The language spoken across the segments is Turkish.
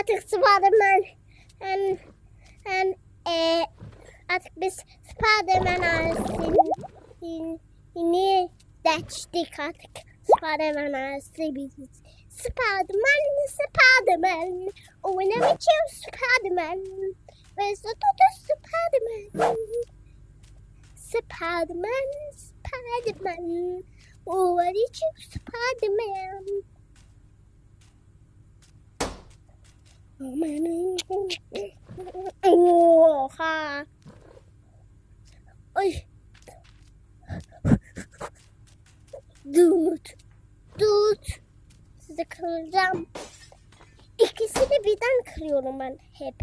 artık Spiderman hem hem e, artık biz Spiderman ailesini geçtik artık Spiderman ailesi biz. Spiderman, Spiderman, oynamak için Spiderman. Ve sonra Spiderman. Spiderman, Spiderman. Oynamak için Spiderman. Oha. Ay. Dut. Dut. Sizi kıracağım. İkisini birden kırıyorum ben hep.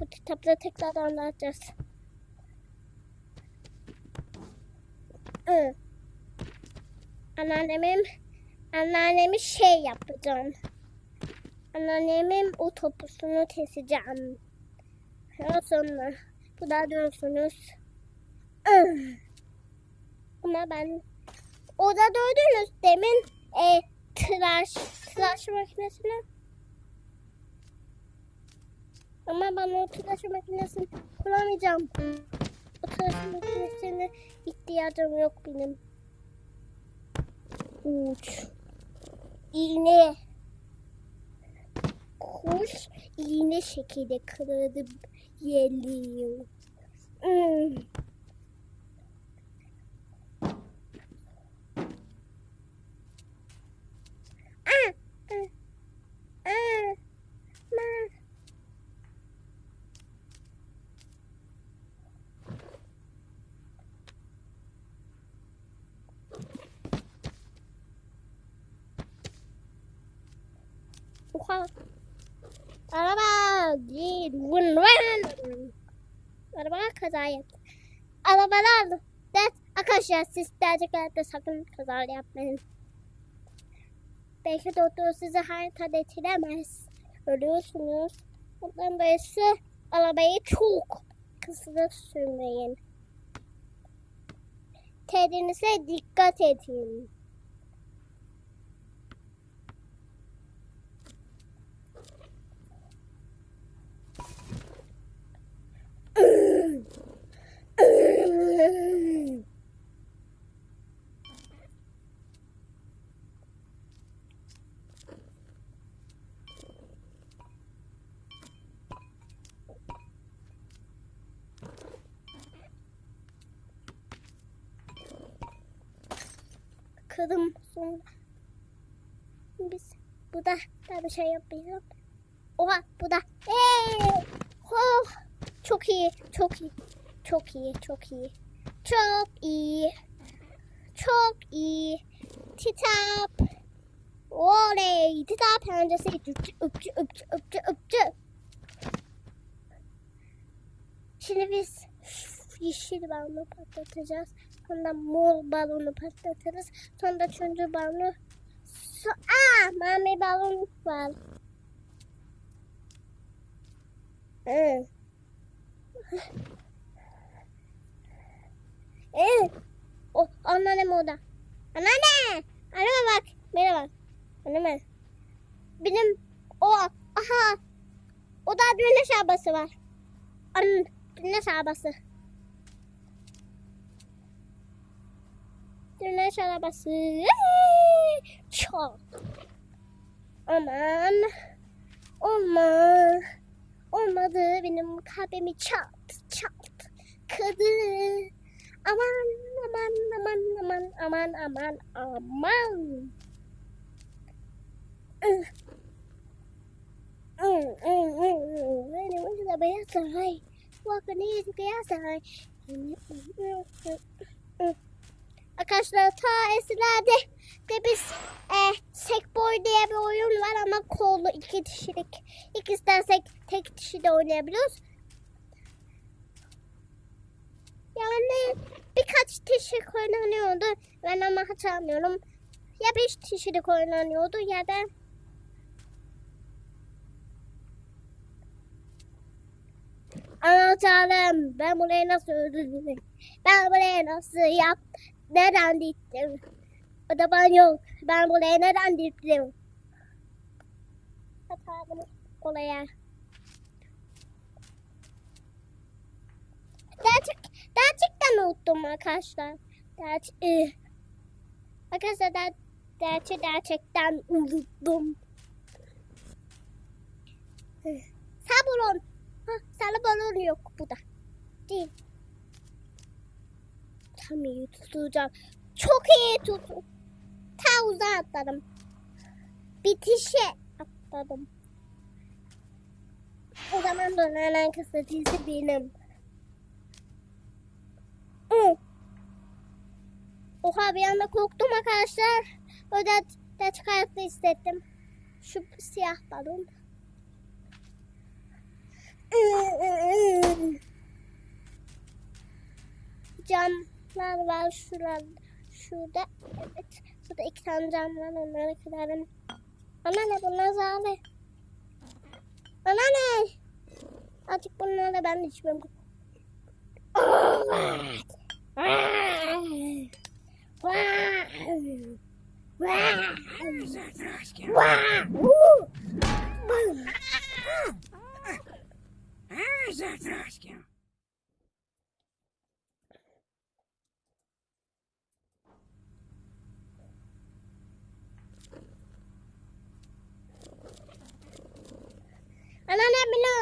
Bu kitapta tekrar anlatacağız. Anneannemin anneannemi şey yapacağım. Anneannemin otobüsünü keseceğim. Daha sonra bu da. Ih. Ama ben o da gördünüz demin e, tıraş tıraş makinesini ama ben o tıraş makinesini kullanmayacağım. O tıraş makinesine ihtiyacım yok benim. Uç. İğne. Kuş iğne şekilde kırıldı geliyor. Hmm. Oha. Araba değil. Vın. Araba kaza yaptı. Arabalar. Evet arkadaşlar siz gerçekten sakın kaza yapmayın. Belki doktor sizi harita getiremez. Ölüyorsunuz. Ondan böylesi arabayı çok hızlı sürmeyin. Kendinize dikkat edin. Kırım sonra biz bu da daha bir şey yapmayalım. Oha bu da. Hey! Oh! Çok iyi, çok iyi, çok iyi, çok iyi, çok iyi, çok iyi. Kitap. Oley! Kitap öncesi öpçü, öpçü, öpçü, öpçü, öpçü. Şimdi biz yeşil balonu patlatacağız. Sonra mor balonu patlatırız. Sonra turuncu balonu. So Aa, mavi balon var. Hı. Evet. O anneannem orada. Anneanne! Anneme bak. Merhaba. Anneme. Benim o aha. O da güneş arabası var. An güneş arabası. Güneş arabası. Çok. Aman. Olmaz. Olmadı. Benim kalbimi çat çat. Kırdı. Aman aman aman aman aman aman aman. Ih. Mm, mm, mm, mm. Benim ucuna beyaz saray. Bakın iyi beyaz saray. Arkadaşlar ta eskilerde de biz e, Sekboy diye bir oyun var ama kollu iki kişilik. İki istersek tek kişi de oynayabiliyoruz. Yani birkaç kişilik oynanıyordu. Ben ama hatırlamıyorum. Ya beş kişilik oynanıyordu ya da Anlatalım. Ben buraya nasıl öldürdüm? Ben buraya nasıl yap? Neden gittim? O da ben yok. Ben buraya neden gittim? Hatamını Oraya. Gerçek, gerçekten unuttum arkadaşlar. Gerçek, ıı. arkadaşlar ger, gerçek, gerçekten unuttum. Sarı balon. Ha, sarı balon yok burada. Değil. Tam iyi tutacağım. Çok iyi tutun. Ta uzağa atladım. Bitişe atladım. O zaman dönen kısatıcısı benim. Oha bir anda korktum arkadaşlar. Öyle gerçek hayatta hissettim. Şu siyah balon. Camlar var şurada. Şurada. Evet. Şurada iki tane cam var. Onları kırarım. Ana ne bunlar zalim. Ana ne? Artık bunlarla ben de içmem. Anneannem beni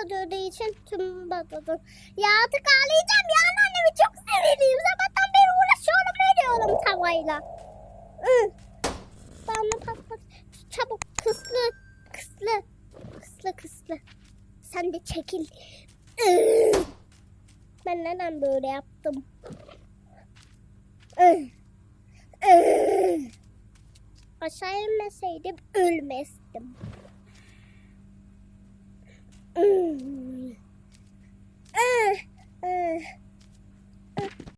öldürdüğü için tüm batırdım. Ya artık ağlayacağım ya anneannemi çok seviyorum. Sabahtan beri uğraşıyorum ediyorum tavayla. Hı. Bana patlat. Çabuk kıslı kıslı kıslı kıslı. Sen de çekil. Hı. Ben neden böyle yaptım? Hı. Aşağı inmeseydim ölmezdim. 嗯。嗯嗯。